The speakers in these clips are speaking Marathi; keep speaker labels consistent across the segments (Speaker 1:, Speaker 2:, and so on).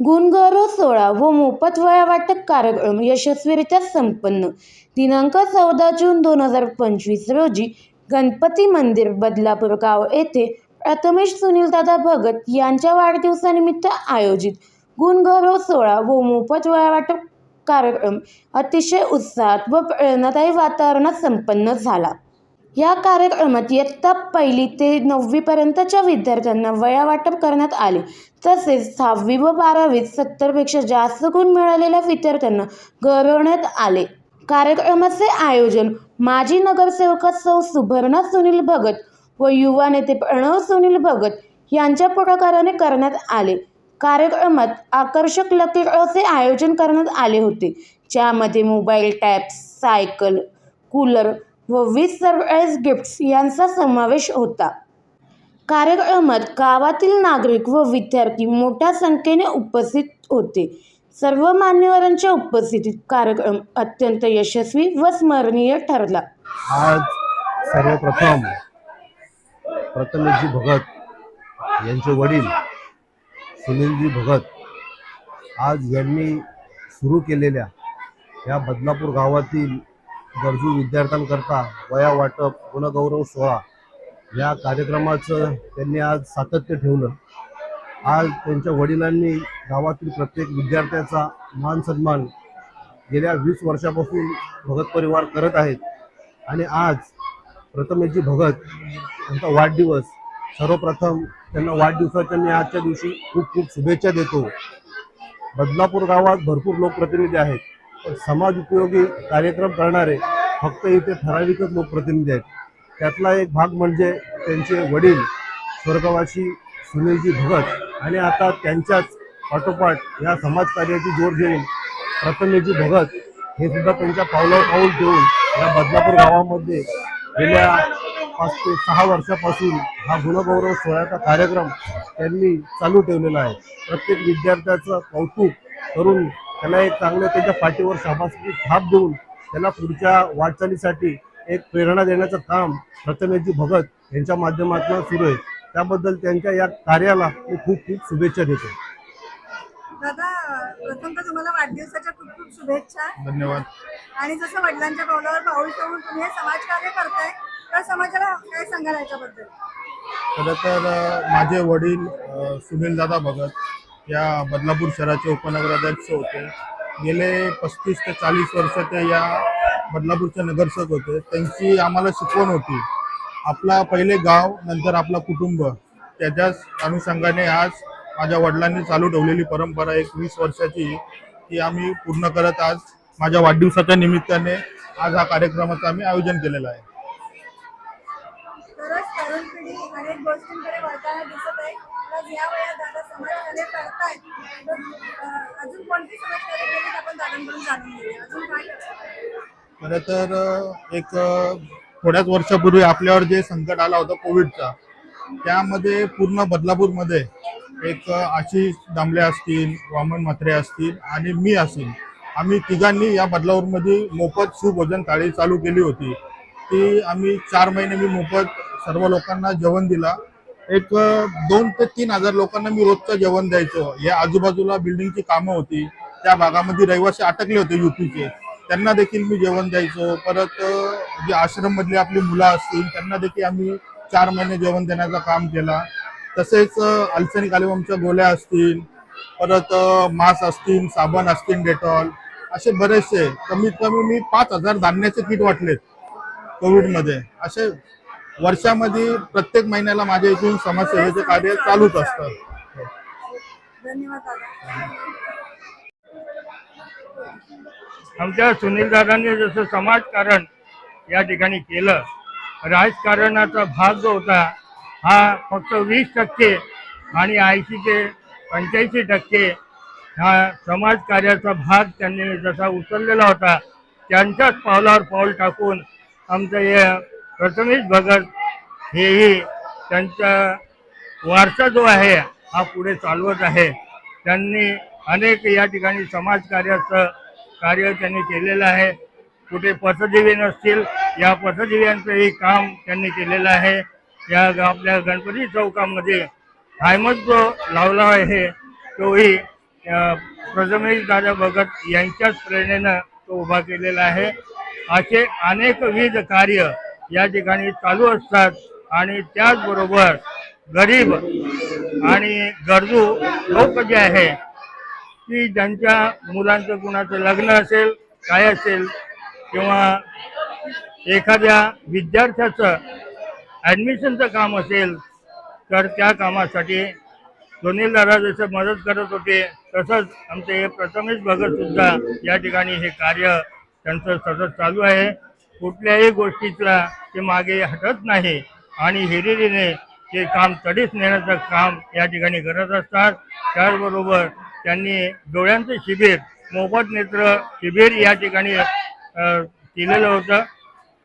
Speaker 1: गुणगौरव सोहळा व मोफत वयावाटक कार्यक्रम यशस्वीरित्या संपन्न. दिनांक चौदा जून दोन हजार पंचवीस रोजी गणपती मंदिर बदलापूर गाव येथे प्रथमेश सुनीलदादा भगत यांच्या वाढदिवसानिमित्त आयोजित गुणगौरव सोहळा व मोफत वयावाटक कार्यक्रम अतिशय उत्साहात व प्रेरणादायी वातावरणात संपन्न झाला. या कार्यक्रमात इयत्ता पहिली ते नववीपर्यंतच्या विद्यार्थ्यांना वया वाटप करण्यात आले. तसेच सहावी व बारावीत सत्तरपेक्षा जास्त गुण मिळालेल्या विद्यार्थ्यांना गौरवण्यात आले. कार्यक्रमाचे आयोजन माजी नगरसेवका सौ सुभर्णा सुनील भगत व युवा नेते प्रणव सुनील भगत यांच्या पुढाकाराने करण्यात आले. कार्यक्रमात आकर्षक लकी आयोजन करण्यात आले होते. ज्यामध्ये मोबाईल टॅब्स सायकल कूलर व वीस सरप्राईज गिफ्ट्स यांचा समावेश होता. कार्यक्रमात गावातील नागरिक व विद्यार्थी मोठ्या संख्येने उपस्थित होते. सर्व मान्यवरांच्या उपस्थितीत कार्यक्रम अत्यंत यशस्वी व स्मरणीय ठरला.
Speaker 2: आज सर्वप्रथम प्रथमेशजी भगत यांचे वडील सुनीलजी भगत आज यांनी सुरू केलेल्या या बदलापूर गावातील गरजू विद्यार्थ्यांकरता वया वाटप गुणगौरव सोहळा या कार्यक्रमाचं त्यांनी आज सातत्य ठेवलं. आज त्यांच्या वडिलांनी गावातील प्रत्येक विद्यार्थ्याचा मान सन्मान गेल्या वीस वर्षापासून भगत परिवार करत आहेत. आणि आज प्रथमेशजी भगत यांचा वाढदिवस सर्वप्रथम त्यांना वाढदिवसाच्या मी आजच्या दिवशी खूप खूप शुभेच्छा देतो. बदलापूर गावात भरपूर लोकप्रतिनिधी आहेत. समाज उपयोगी कार्यक्रम करणारे फक्त इथे ठराविकच लोकप्रतिनिधी आहेत. त्यातला एक भाग म्हणजे त्यांचे वडील स्वर्गवासी सुनीलजी भगत आणि आता त्यांच्याच पाठोपाठ या समाजकार्याची जोड घेऊन प्रथमेशजी भगत हे सुद्धा त्यांच्या पावलावर पाऊल ठेवून या बदलापूर गावामध्ये गेल्या पाच ते सहा वर्षापासून हा गुणगौरव सोहळ्याचा कार्यक्रम त्यांनी चालू ठेवलेला आहे. प्रत्येक विद्यार्थ्याचं कौतुक करून त्याला एक चांगलं त्याच्या पाठीवर शाबासकी थाप देऊन त्याला पुढच्या वाटचालीसाठी एक प्रेरणा देण्याचं काम प्रथमेशजी भगत यांच्या माध्यमातून सुरू आहे. त्याबद्दल त्यांच्या या कार्याला मी खूप खूप शुभेच्छा देतो.
Speaker 3: दादा प्रथम तर तुम्हाला वाढदिवसाच्या खूप खूप शुभेच्छा.
Speaker 2: धन्यवाद.
Speaker 3: आणि जसं वडिलांच्या पावलावर पाऊल ठेवून तुम्ही हे समाजकार्य करताय तर समाजाला काय सांगाल याच्याबद्दल?
Speaker 4: खरं तर माझे वडील सुनील दादा भगत या बदलापूर शहराचे उपनगराध्यक्ष होते. गेले पस्तीस ते चाळीस वर्ष ते या बदलापूरचे नगरसेवक होते. त्यांची आम्हाला शिकवण होती. आपला पहिले गाव नंतर आपला कुटुंब. त्याच्याच अनुषंगाने आज माझ्या वडिलांनी चालू ठेवलेली परंपरा एक वीस वर्षाची ती आम्ही पूर्ण करत आज माझ्या वाढदिवसाच्या निमित्ताने आज हा कार्यक्रमाचं आम्ही आयोजन केलेलं आहे.
Speaker 3: आज या वयात दादा समाजकार्य करतायत. तर अजून कोणती समाजकार्य केली आपण दादांकडून जाणून घेऊया. अजून काय करतात
Speaker 4: खरं तर एक थोड्याच वर्षापूर्वी आपल्यावर जे संकट आला होता कोविडचा त्यामध्ये पूर्ण बदलापूरमध्ये एक आशिष दामले असतील वामन म्हात्रे असतील आणि मी असेल. आम्ही तिघांनी या बदलापूरमध्ये मोफत सुभोजन थाळी चालू केली होती. ती आम्ही चार महिने मी मोफत सर्व लोकांना जेवण दिला. एक दोन ते तीन हजार लोकांना मी रोजचं जेवण द्यायचो. या आजूबाजूला बिल्डिंगची कामं होती. त्या भागामध्ये रहिवासी अटकले होते युपीचे. त्यांना देखील मी जेवण द्यायचो. परत जे आश्रम मधली आपली मुलं असतील त्यांना देखील आम्ही चार महिने जेवण देण्याचं काम केला. तसेच अ, अल्सनी गोळ्या असतील परत मास असतील साबण असतील डेटॉल असे बरेचसे कमीत कमी मी पाच हजार धान्याचे किट वाटलेत कोविडमध्ये. असे वर्षामध्ये प्रत्येक महिन्याला माझ्या इथून समाजसेवेचे कार्य चालूच असतं.
Speaker 3: धन्यवाद दादा.
Speaker 5: आमच्या सुनीलदादांनी जसं समाजकारण या ठिकाणी केलं राजकारणाचा भाग जो होता हा फक्त वीस टक्के आणि ऐंशी ते पंच्याऐंशी टक्के हा समाजकार्याचा भाग त्यांनी जसा उचललेला होता त्यांच्याच पावलावर पाऊल टाकून आमचं हे प्रथमेश भगत हेही त्यांचा वारसा जो आहे हा पुढे चालवत आहे. त्यांनी अनेक या ठिकाणी समाजकार्याचं कार्य त्यांनी केलेलं आहे. कुठे पथदिवे नसतील या पथदिव्यांचंही काम त्यांनी केलेलं आहे. या ग- आपल्या गणपती चौकामध्ये हायमत जो लावला आहे तोही प्रथमेश दादा भगत यांच्याच प्रेरणेनं तो उभा केलेला आहे. असे अनेकविध कार्य या ठिकाणी चालू असतात आणि त्याचबरोबर गरीब आणि गरजू लोक जे आहे की ज्यांच्या मुलांचं कुणाचं लग्न असेल काय असेल किंवा एखाद्या विद्यार्थ्याचं ॲडमिशनचं काम असेल तर त्या कामासाठी सुनील दादा जसं मदत करत होते तसंच आमचे प्रथमेश भगतसुद्धा या ठिकाणी हे कार्य त्यांचं सतत चालू आहे. कुठल्याही गोष्टीतला ते मागे हटत नाही. आणि हिरिरीने ते काम तडीस नेण्याचं काम या ठिकाणी करत असतात. त्याचबरोबर त्यांनी डोळ्यांचं शिबिर मोफत नेत्र शिबिर या ठिकाणी केलेलं होतं.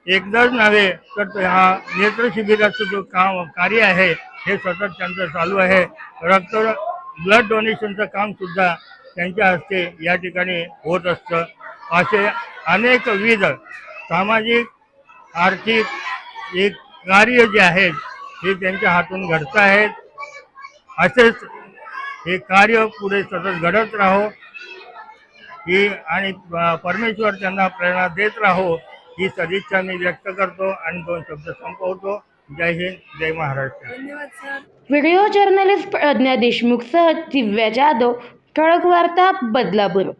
Speaker 5: एकदाच नव्हे तर ते हा नेत्र शिबिराचं जो काम कार्य आहे हे सतत त्यांचं चालू आहे. रक्त ब्लड डोनेशनचं काम सुद्धा त्यांच्या हस्ते या ठिकाणी होत असतं. असे अनेकविध सामाजिक आर्थिक एक कार्य जे आहेत हे त्यांच्या हातून घडत आहेत. असेच हे कार्य पुढे सतत घडत राहो. ही आणि परमेश्वर त्यांना प्रेरणा देत राहो ही सदिच्छा मी व्यक्त करतो आणि दोन शब्द संपवतो. जय हिंद जय महाराष्ट्र.
Speaker 3: धन्यवाद सर.
Speaker 1: व्हिडिओ जर्नलिस्ट प्रज्ञा देशमुखसह दिव्या जाधव ठळक वार्ता बदलापूर.